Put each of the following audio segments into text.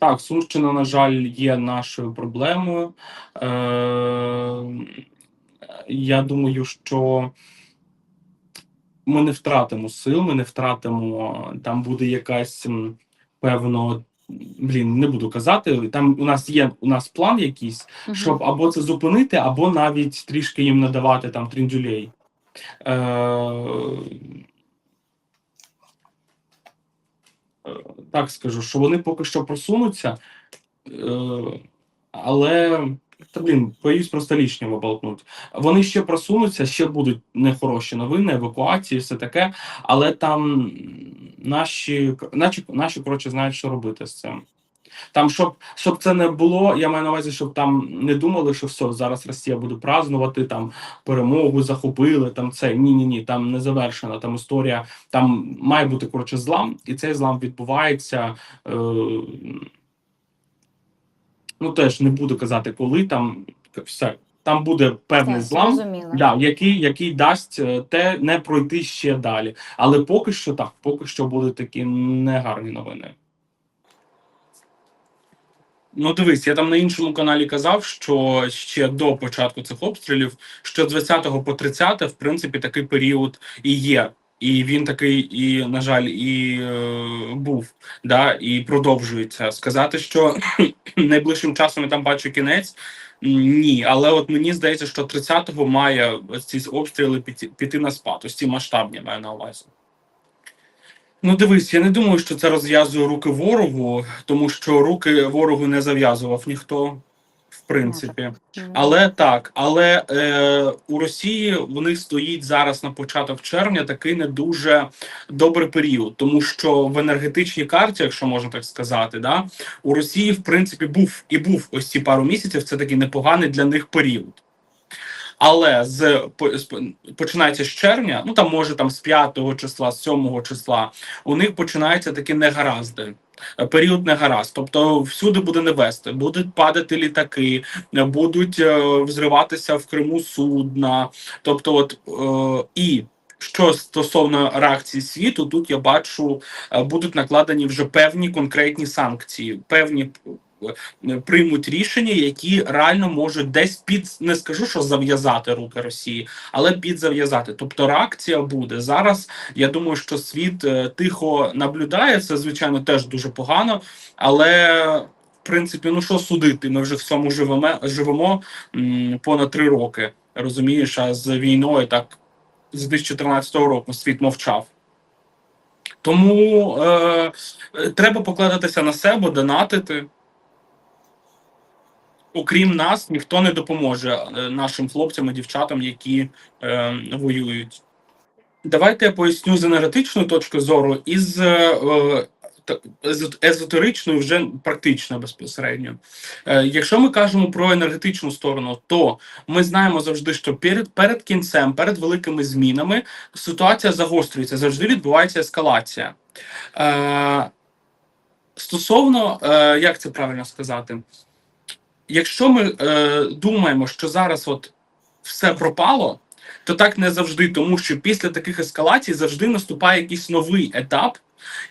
Так, Сумщина, на жаль, є нашою проблемою. Е, я думаю, що ми не втратимо сил, ми не втратимо. Там буде якась певно. Блін, не буду казати. Там у нас є у нас план якийсь, Мгм. щоб або це зупинити, або навіть трішки їм надавати там тріндюлей. Е, е, так скажу, що вони поки що просунуться, е, але та блін, боюсь просто лишнього болтнуть. Вони ще просунуться, ще будуть нехороші новини, евакуації, все таке, але там наші, наші, наші коротше, знають, що робити з цим. Там, щоб, щоб це не було, я маю на увазі, щоб там не думали, що все, зараз Росія буде празднувати, там перемогу захопили, там це. Ні, ні, ні, там не завершена. Там історія, там має бути коротше злам, і цей злам відбувається. Е, ну теж не буду казати, коли там все. Там буде певний Так, злам, да, який, який дасть е, те не пройти ще далі. Але поки що так, поки що будуть такі негарні новини. Ну, дивись, я там на іншому каналі казав, що ще до початку цих обстрілів, що з 20 по 30, в принципі, такий період і є. І він такий, і, на жаль, і е, був, да, і продовжується. Сказати, що найближчим часом я там бачу кінець. Ні, але от мені здається, що 30-го має ці обстріли піти, піти на спад. Ось ці масштабні маю на увазі. Ну, дивись, я не думаю, що це розв'язує руки ворогу, тому що руки ворогу не зав'язував ніхто, в принципі. Але так, але е, у Росії в них стоїть зараз на початок червня такий не дуже добрий період, тому що в енергетичній карті, якщо можна так сказати, да, у Росії в принципі був і був ось ці пару місяців. Це такий непоганий для них період. Але з по- починається з червня, ну там може там з 5 числа, з 7 числа, у них починаються такі негаразди. е, Період негаразд, тобто всюди буде невести, будуть падати літаки, будуть е, взриватися в Криму судна. Тобто, от е, і що стосовно реакції світу, тут я бачу, е, будуть накладені вже певні конкретні санкції, певні приймуть рішення, які реально можуть десь під не скажу, що зав'язати руки Росії, але під зав'язати. Тобто реакція буде зараз. Я думаю, що світ е, тихо наблюдає. Це звичайно теж дуже погано, але. В принципі, ну що судити? Ми вже в цьому живемо живемо понад три роки. Розумієш, а з війною так з 2014 року світ мовчав. Тому е, е, треба покладатися на себе, донатити. Окрім нас, ніхто не допоможе е, нашим хлопцям і дівчатам, які е, воюють. Давайте я поясню з енергетичної точки зору і з е, та- езот- езотеричної вже практично безпосередньо. Е, якщо ми кажемо про енергетичну сторону, то ми знаємо завжди, що перед, перед кінцем, перед великими змінами ситуація загострюється, завжди відбувається ескалація. Е, стосовно, е, як це правильно сказати, якщо ми е, думаємо, що зараз от все пропало, то так не завжди, тому що після таких ескалацій завжди наступає якийсь новий етап,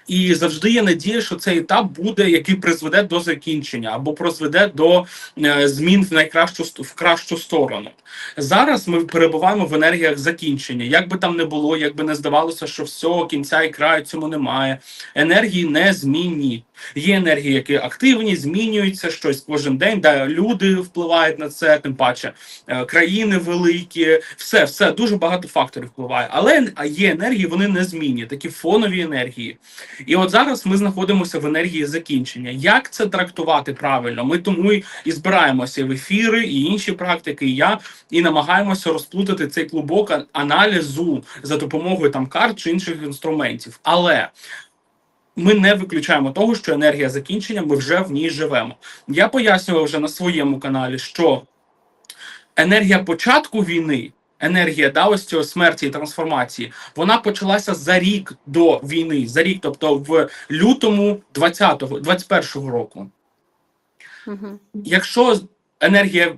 і завжди є надія, що цей етап буде, який призведе до закінчення або призведе до е, змін в найкращу в кращу сторону. Зараз ми перебуваємо в енергіях закінчення. Як би там не було, як би не здавалося, що всього кінця і краю цьому немає. Енергії незмінні. Є енергії, які активні, змінюються щось кожен день. Да, люди впливають на це, тим паче е, країни великі, все, все дуже багато факторів впливає. Але є енергії, вони не змінні, такі фонові енергії. І от зараз ми знаходимося в енергії закінчення. Як це трактувати правильно? Ми тому і збираємося в ефіри, і інші практики, і я, і намагаємося розплутати цей клубок аналізу за допомогою там карт чи інших інструментів. Але ми не виключаємо того, що енергія закінчення, ми вже в ній живемо. Я пояснював вже на своєму каналі, що енергія початку війни, енергія да, ось цього смерті і трансформації, вона почалася за рік до війни, за рік, тобто в лютому 20-го, 21-го року. Мгм. Якщо енергія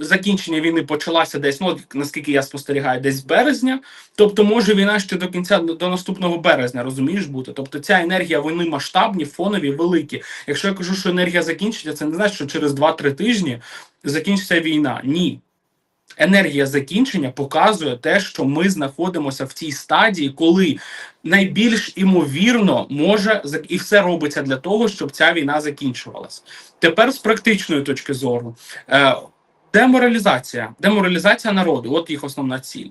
закінчення війни почалася десь, ну наскільки я спостерігаю, десь березня. Тобто, може війна ще до кінця до наступного березня, розумієш, бути. Тобто, ця енергія вони масштабні, фонові, великі. Якщо я кажу, що енергія закінчиться, це не значить, що через 2-3 тижні закінчиться війна. Ні. Енергія закінчення показує те, що ми знаходимося в цій стадії, коли найбільш імовірно може і все робиться для того, щоб ця війна закінчувалась. Тепер з практичної точки зору, е, деморалізація, деморалізація народу, от їх основна ціль.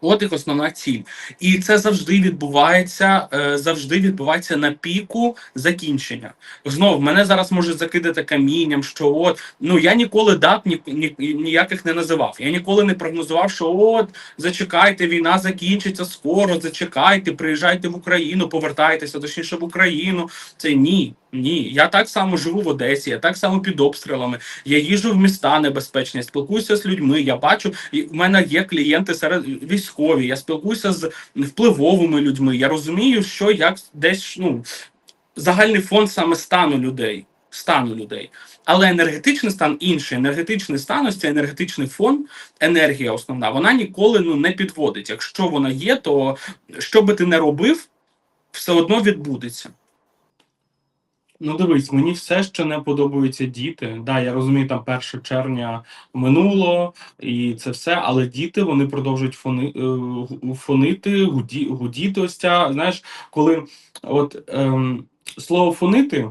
От їх основна ціль, і це завжди відбувається, е, завжди відбувається на піку закінчення. Знов мене зараз може закидати камінням, що от ну я ніколи дат ні, ні, ніяких не називав. Я ніколи не прогнозував, що от зачекайте, війна закінчиться скоро. Зачекайте, приїжджайте в Україну, повертайтеся точніше в Україну. Це ні. Ні, я так само живу в Одесі, я так само під обстрілами. Я їжджу в міста небезпечні, спілкуюся з людьми. Я бачу, і в мене є клієнти серед військові. Я спілкуюся з впливовими людьми. Я розумію, що як десь ну загальний фон саме стану людей. Стану людей, але енергетичний стан інший. Енергетичний стан, ось цей енергетичний фон, енергія основна, вона ніколи ну не підводить. Якщо вона є, то що би ти не робив, все одно відбудеться. Ну, дивись, мені все ще не подобаються діти. Да, я розумію, там 1 червня минуло і це все, але діти вони продовжують фони, е, фонити, гуді, гудіти. Ось ця, знаєш, коли от ем, слово фонити,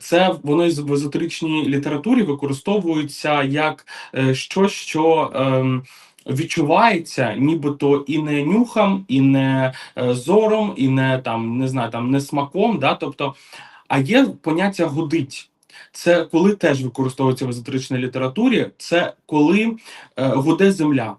це воно в езотеричній літературі використовується як е, щось, що. Ем, Відчувається, нібито і не нюхом, і не е, зором, і не там не знаю, там не смаком, да, тобто а є поняття гудить. Це коли теж використовується в езотеричній літературі, це коли е, гуде земля.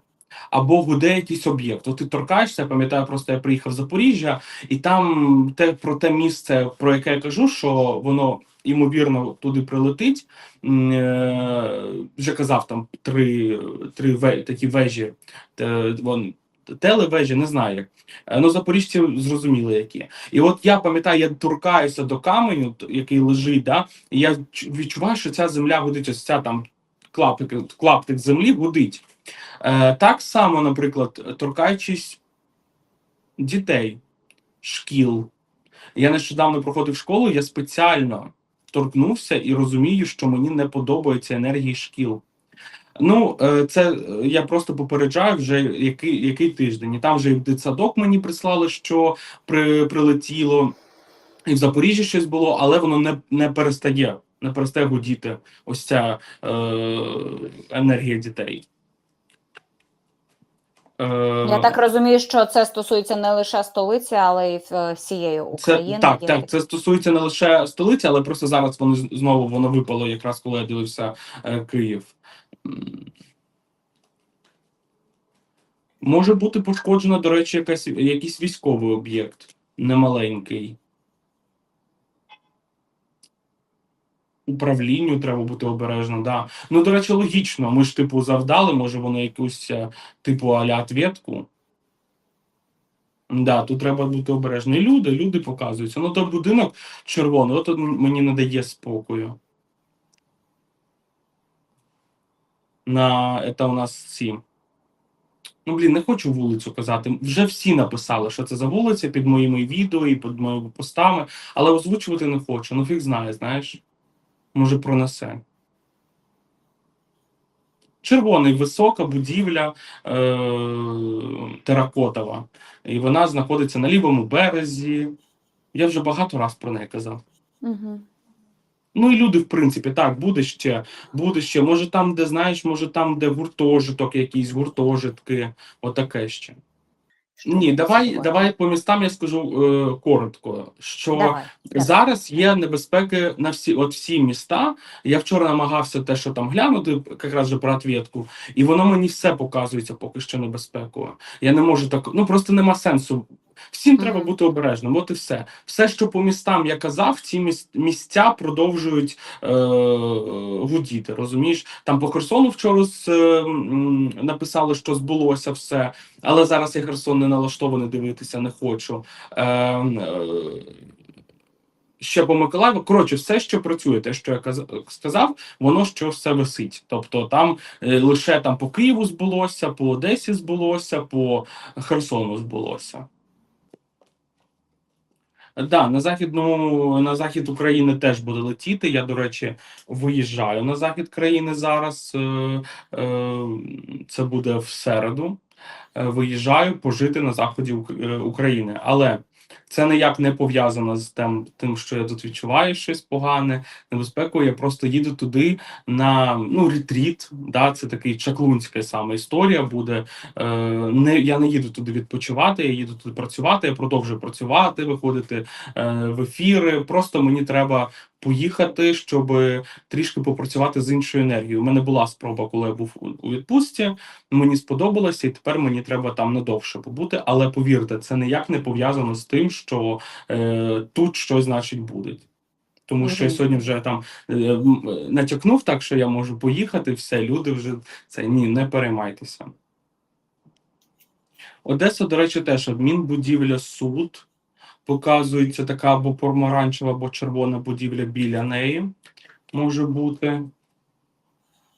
Або гуде якийсь об'єкт. От ти торкаєшся, я пам'ятаю, просто я приїхав в Запоріжжя, і там те про те місце, про яке я кажу, що воно ймовірно туди прилетить. Е, вже казав там три, три ве, такі вежі, те, вон, телевежі, не знаю. Е, Ну, запоріжці зрозуміли, які. І от я пам'ятаю, я торкаюся до каменю, який лежить, да, і я відчуваю, що ця земля гудить, ось ця там клаптик, клаптик землі гудить. Е, так само, наприклад, торкаючись дітей, шкіл. Я нещодавно проходив школу, я спеціально торкнувся і розумію, що мені не подобаються енергії шкіл. Ну, е, це е, я просто попереджаю вже який, який тиждень. І там вже і в дитсадок мені прислали, що при, прилетіло, і в Запоріжжі щось було, але воно не, не перестає, не перестає гудіти ось ця е, енергія дітей. Е, Я так розумію, що це стосується не лише столиці, але й всієї України. Це, так, так, це стосується не лише столиці, але просто зараз воно знову воно випало, якраз коли я дивився е, Київ. Може бути пошкоджено, до речі, якась, якийсь військовий об'єкт немаленький. Управлінню треба бути обережно, да. Ну, до речі, логічно. Ми ж, типу, завдали, може, воно якусь, е, типу, аля ответку. Да, тут треба бути обережно. І люди, люди показуються. Ну, той будинок червоний, от мені не дає спокою. На це у нас ці. Ну, блін, не хочу вулицю казати. Вже всі написали, що це за вулиця під моїми відео і під моїми постами, але озвучувати не хочу. Ну, фіг знає, знаєш. Може, пронесе. Червоний, висока будівля е- теракотова. І вона знаходиться на лівому березі. Я вже багато раз про неї казав. Мгм. Ну і люди, в принципі, так, буде ще, буде ще. Може, там, де знаєш, може там, де гуртожиток, якийсь гуртожитки, отаке ще. Ні, давай, Давай. давай по містам я скажу е, коротко, що Давай. давай. Зараз є небезпеки на всі, от всі міста. Я вчора намагався те, що там глянути, якраз же про ответку, і воно мені все показується поки що небезпекою. Я не можу так, ну просто нема сенсу. Всім треба бути обережним. От і все. Все, що по містам я казав, ці місця продовжують е- гудіти. Розумієш? Там по Херсону вчора з, е, написали, що збулося все, але зараз я Херсон не налаштований дивитися, не хочу. Е- е- ще по Миколаєву. Коротше, все, що працює, те, що я сказав, воно що все висить. Тобто там е, лише там по Києву збулося, по Одесі збулося, по Херсону збулося. Да, на західному на захід України теж буде летіти. Я, до речі, виїжджаю на захід країни зараз. Е, е, це буде в середу. Е, виїжджаю пожити на заході України. Але це ніяк не пов'язано з тим, тим, що я тут відчуваю щось погане, небезпеку. Я просто їду туди на ну ретріт. Да, це такий чаклунська саме історія буде. Е, не я не їду туди відпочивати, я їду туди працювати. Я продовжую працювати, виходити е, в ефіри. Просто мені треба поїхати, щоб трішки попрацювати з іншою енергією. У мене була спроба, коли я був у- відпустці. Мені сподобалося, і тепер мені треба там надовше побути. Але повірте, це ніяк не пов'язано з тим, що е, тут щось значить буде. Тому що я сьогодні вже там е, натякнув так, що я можу поїхати, все, люди вже це ні, не переймайтеся. Одеса, до речі, теж адмінбудівля, суд. Показується така або помаранчева, або червона будівля біля неї може бути.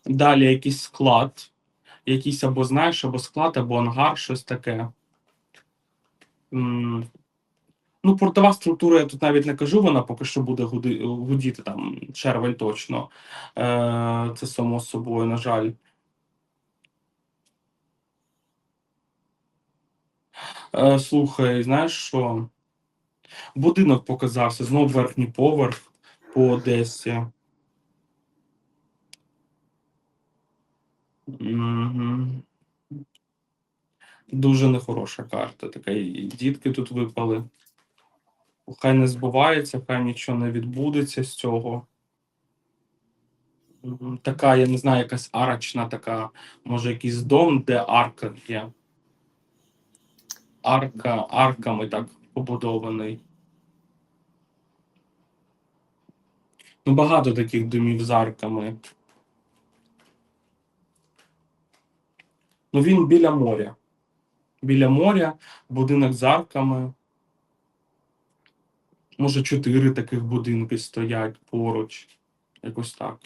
Далі якийсь склад, якийсь або знаєш, або склад, або ангар, щось таке. Ну, портова структура, я тут навіть не кажу, вона поки що буде гудіти там червень точно. Е, це само собою, на жаль. Е, слухай, знаєш що? Будинок показався, знову верхній поверх по Одесі. Мгм. Дуже нехороша карта. Така і дітки тут випали. Хай не збувається, хай нічого не відбудеться з цього. Така, я не знаю, якась арочна така, може, якийсь дом, де арка є. Арка, арками так побудований. Ну, багато таких домів з арками. Ну, він біля моря. Біля моря, будинок з арками. Може, чотири таких будинки стоять поруч. Якось так.